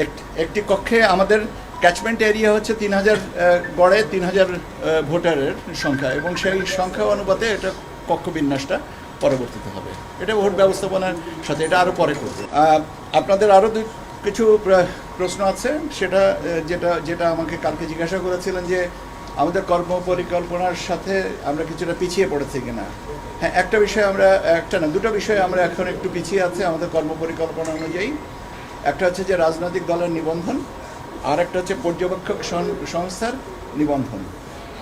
এক- একটি কক্ষে আমাদের ক্যাচমেন্ট এরিয়া হচ্ছে তিন হাজার গড়ে তিন হাজার ভোটারের সংখ্যা এবং সেই সংখ্যা অনুপাতে এটা কক্ষ বিন্যাসটা পরবর্তীতে হবে। এটা ভোট ব্যবস্থাপনার সাথে এটা আরও পরে করবে। আপনাদের আরও দুই, কিছু প্রশ্ন আছে। সেটা যেটা যেটা আমাকে কালকে জিজ্ঞাসা করেছিলেন যে আমাদের কর্ম পরিকল্পনার সাথে আমরা কিছুটা পিছিয়ে পড়েছি কিনা। হ্যাঁ একটা বিষয় আমরা, একটা না, দুটো বিষয়ে আমরা এখন একটু পিছিয়ে আছে আমাদের কর্ম পরিকল্পনা অনুযায়ী। একটা হচ্ছে যে রাজনৈতিক দলের নিবন্ধন আর একটা হচ্ছে পর্যবেক্ষক সংস্থার নিবন্ধন।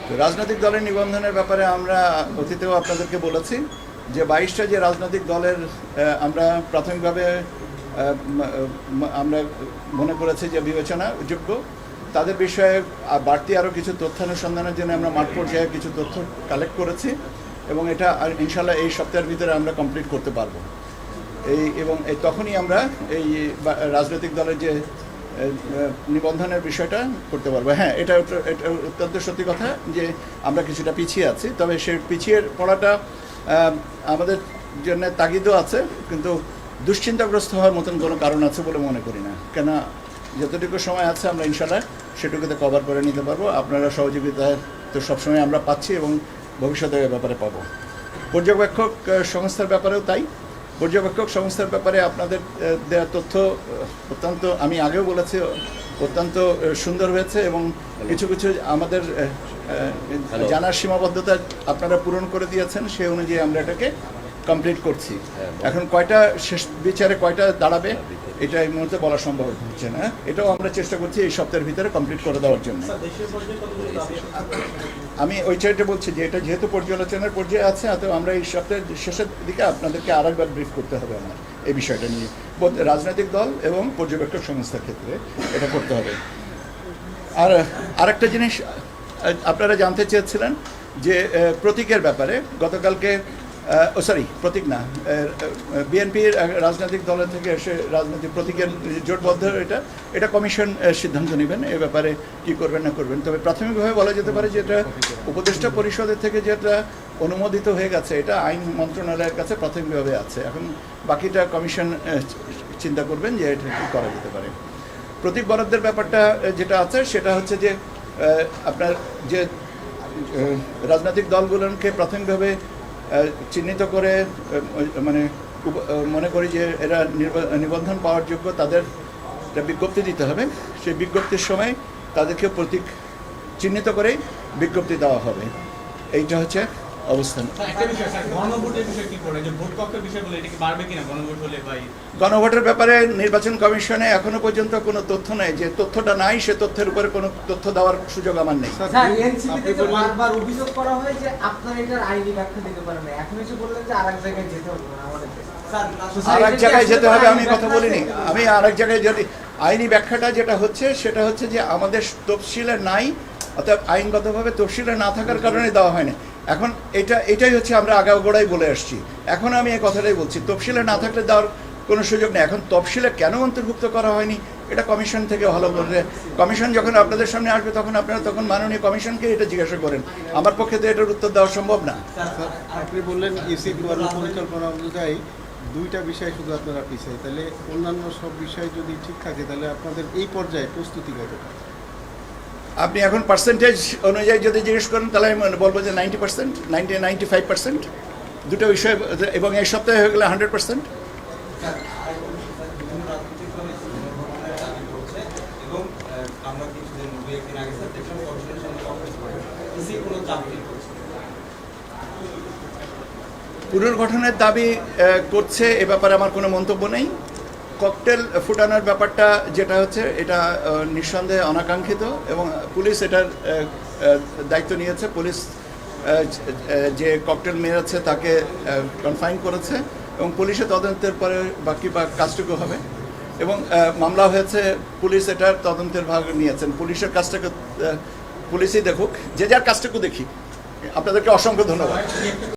তো রাজনৈতিক দলের নিবন্ধনের ব্যাপারে আমরা অতীতেও আপনাদেরকে বলেছি যে বাইশটা যে রাজনৈতিক দলের আমরা প্রাথমিকভাবে আমরা মনে করেছি যে বিবেচনা যোগ্য তাদের বিষয়ে বাড়তি আরও কিছু তথ্য অনুসন্ধানের জন্য আমরা মাঠ পর্যায়ে কিছু তথ্য কালেক্ট করেছি এবং এটা ইনশাল্লাহ এই সপ্তাহের ভিতরে আমরা কমপ্লিট করতে পারব। এই এবং এই তখনই আমরা এই রাজনৈতিক দলের যে নিবন্ধনের বিষয়টা করতে পারব। হ্যাঁ এটা এটা অত্যন্ত সত্যি কথা যে আমরা কিছুটা পিছিয়ে আছি, তবে সে পিছিয়ে পড়াটা আমাদের জন্য তাগিদও আছে, কিন্তু দুশ্চিন্তাগ্রস্ত হওয়ার মতন কোনো কারণ আছে বলে মনে করি না। কেন যতটুকু সময় আছে আমরা ইনশাল্লাহ সেটুকুতে কভার করে নিতে পারব। আপনারা সহযোগিতা তো সবসময় আমরা পাচ্ছি এবং ভবিষ্যতে ব্যাপারে পাবো। পর্যবেক্ষক সংস্থার ব্যাপারেও তাই। পর্যবেক্ষক সংস্থার ব্যাপারে আপনাদের দেওয়া তথ্য অত্যন্ত আমি আগেও বলেছি অত্যন্ত সুন্দর হয়েছে এবং কিছু কিছু আমাদের জানার সীমাবদ্ধতা আপনারা পূরণ করে দিয়েছেন সে অনুযায়ী আমরা এটাকে কমপ্লিট করছি। এখন কয়টা শেষ বিচারে কয়টা দাঁড়াবে? এটা এই মুহূর্তে বলা সম্ভব হচ্ছে না। এটাও আমরা চেষ্টা করছি এই সপ্তাহের ভিতরে কমপ্লিট করে দেওয়ার জন্য। আমি ওই চাইটা বলছি যে এটা যেহেতু পর্যালোচনার পর্যায়ে আছে অত আমরা এই সপ্তাহের শেষের দিকে আপনাদেরকে আরেকবার ব্রিফ করতে হবে আমার এই বিষয়টা নিয়ে। বোধ রাজনৈতিক দল এবং পর্যবেক্ষক সংস্থার ক্ষেত্রে এটা করতে হবে। আর আরেকটা জিনিস আপনারা জানতে চেয়েছিলেন যে প্রতীকের ব্যাপারে গতকালকে ও সরি প্রতীক না বিএনপির রাজনৈতিক দলের থেকে এসে রাজনৈতিক প্রতীকের জোটবদ্ধ এটা এটা কমিশন সিদ্ধান্ত নেবেন এ ব্যাপারে কি করবেন না করবেন। তবে প্রাথমিকভাবে বলা যেতে পারে যে এটা উপদেষ্টা পরিষদের থেকে যেটা অনুমোদিত হয়ে গেছে, এটা আইন মন্ত্রণালয়ের কাছে প্রাথমিকভাবে আছে। এখন বাকিটা কমিশন চিন্তা করবেন যে এটা কী করা যেতে পারে। প্রতীক বরাদ্দের ব্যাপারটা যেটা আছে সেটা হচ্ছে যে আপনার যে রাজনৈতিক দলগুলোকে প্রাথমিকভাবে চিহ্নিত করে মানে মনে করি যে এরা নিবন্ধন পাওয়ার যোগ্য, তাদের বিজ্ঞপ্তি দিতে হবে। সেই বিজ্ঞপ্তির সময় তাদেরকে প্রতীক চিহ্নিত করেই বিজ্ঞপ্তি দেওয়া হবে। এইটা হচ্ছে অবস্থান গণভোটের ব্যাপারে নির্বাচন কমিশনে এখনও পর্যন্ত কোনো তথ্য নেই। যে তথ্যটা নাই সে তথ্যের উপরে কোনো তথ্য দেওয়ার সুযোগ আমার নেই। স্যার এনসিপি থেকে বারবার অভিযোগ করা হয় যে আপনারা এটার আইনি ব্যাখ্যা দিতে পারেন এখন এসে বললেন যে আরেক জায়গায় যেতে হবে আর এক জায়গায় যেতে হবে আমি কথা বলিনি। আমি আর এক জায়গায় যদি আইনি ব্যাখ্যাটা যেটা হচ্ছে সেটা হচ্ছে যে আমাদের তফসিলে নাই অর্থাৎ আইনগতভাবে তফসিলে না থাকার কারণে দেওয়া হয়নি। এখন এটা, এটাই হচ্ছে আমরা আগাগোড়াই বলে আসছি। এখন আমি এই কথাটাই বলছি, তফসিলে না থাকলে দেওয়ার কোনো সুযোগ নেই। এখন তফসিলে কেন অন্তর্ভুক্ত করা হয়নি, এটা কমিশন থেকে ভালো বলবে কমিশন যখন আপনাদের সামনে আসবে, তখন আপনারা তখন মাননীয় কমিশনকে এটা জিজ্ঞাসা করেন। আমার পক্ষে তো এটার উত্তর দেওয়া সম্ভব না। আপনি বললেন ইসি পরিকল্পনা অনুযায়ী দুইটা বিষয় শুধু আপনারা পিছিয়ে। তাহলে অন্যান্য সব বিষয় যদি ঠিক থাকে, তাহলে আপনাদের এই পর্যায়ে প্রস্তুতি কতটা? আপনি এখন পার্সেন্টেজ অনুযায়ী যদি জিজ্ঞেস করেন তাহলে আমি বলব যে ninety percent ninety ninety five percent দুটো বিষয় এবং এই সপ্তাহে হয়ে গেলে হান্ড্রেড পার্সেন্ট। পুনর্গঠনের দাবি করছে এ ব্যাপারে আমার কোনো মন্তব্য নেই। ককটেল ফুটানোর ব্যাপারটা যেটা হচ্ছে, এটা নিঃসন্দেহে অনাকাঙ্ক্ষিত এবং পুলিশ এটার দায়িত্ব নিয়েছে। পুলিশ যে ককটেল মেরেছে তাকে কনফাইন করেছে এবং পুলিশের তদন্তের পরে বাকি বা কাজটুকু হবে এবং মামলা হয়েছে, পুলিশ এটার তদন্তের ভাগ নিয়েছেন। পুলিশের কাজটাকে পুলিশই দেখুক, যে যার কাজটুকু দেখি। আপনাদেরকে অসংখ্য ধন্যবাদ।